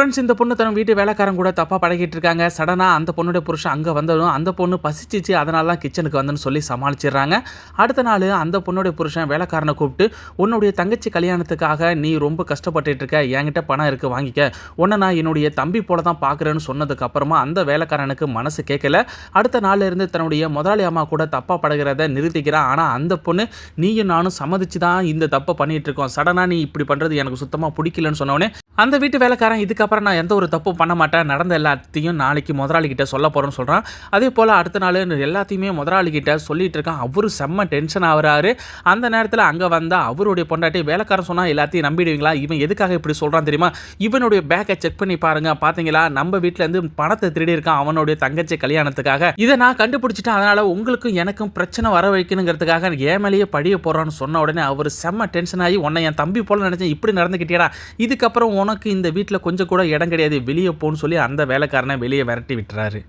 Friends இந்த பொண்ணு தன் வீட்டு வேலைக்காரன் கூட தப்பாக பழகிட்டு இருக்காங்க. சடனாக அந்த பொண்ணுடைய புருஷன் அங்கே வந்ததும் அந்த பொண்ணு பசிச்சிச்சு அதனால தான் கிச்சனுக்கு வந்தேன்னு சொல்லி சமாளிச்சிடுறாங்க. அடுத்த நாள் அந்த பொண்ணுடைய புருஷன் வேலைக்காரனை கூப்பிட்டு உன்னுடைய தங்கச்சி கல்யாணத்துக்காக நீ ரொம்ப கஷ்டப்பட்டுட்டு இருக்க. என்கிட்ட பணம் இருக்குது வாங்கிக்க. உன்னை நான் என்னுடைய தம்பி போல தான் பார்க்குறேன்னு சொன்னதுக்கு அப்புறமா அந்த வேலைக்காரனுக்கு மனசு கேட்கல அடுத்த நாள்ல இருந்து தன்னுடைய முதலாளி அம்மா கூட தப்பாக பழகிறத நிறுத்திக்கிறான் ஆனால் அந்த பொண்ணு நீயும் நானும் சம்மதிச்சு தான் இந்த தப்பை பண்ணிட்டு இருக்கோம். சடனாக நீ இப்படி பண்ணுறது எனக்கு சுத்தமாக பிடிக்கலன்னு சொன்னோடனே அந்த வீட்டு வேலைக்காரன் இதுக்கப்புறம் நான் எந்த ஒரு தப்பும் பண்ண மாட்டேன். நடந்த எல்லாத்தையும் நாளைக்கு முதலாளிகிட்ட சொல்ல போகிறேன்னு சொல்கிறான் அதே போல் அடுத்த நாள் எல்லாத்தையுமே முதலாளிகிட்ட சொல்லிட்டு இருக்கான். அவரு செம்ம டென்ஷன் ஆகிறாரு. அந்த நேரத்தில் அங்கே வந்தால் அவருடைய பொண்டாட்டி வேலைக்காரன் சொன்னால் எல்லாத்தையும் நம்பிடுவீங்களா? இவன் எதுக்காக இப்படி சொல்கிறான் தெரியுமா? இவனுடைய பேக்கை செக் பண்ணி பாருங்கள் பார்த்தீங்களா நம்ம வீட்டிலேருந்து பணத்தை திருடி இருக்கான் அவனுடைய தங்கச்சி கல்யாணத்துக்காக. இதை நான் கண்டுபிடிச்சிட்டேன். அதனால் உங்களுக்கும் எனக்கும் பிரச்சனை வர வைக்கணுங்கிறதுக்காக என் மேலேயே படிய போகிறான்னு சொன்ன உடனே அவர் செம்ம டென்ஷன் ஆகி உன்னை என் தம்பி போல நினச்சேன். இப்படி நடந்துக்கிட்டியடா இதுக்கப்புறம் உனக்கு இந்த வீட்டில் கொஞ்சம் கூட இடம் கிடையாது வெளியே போன்னு சொல்லி அந்த வேலைக்காரனை வெளியே விரட்டி விட்டுறாரு.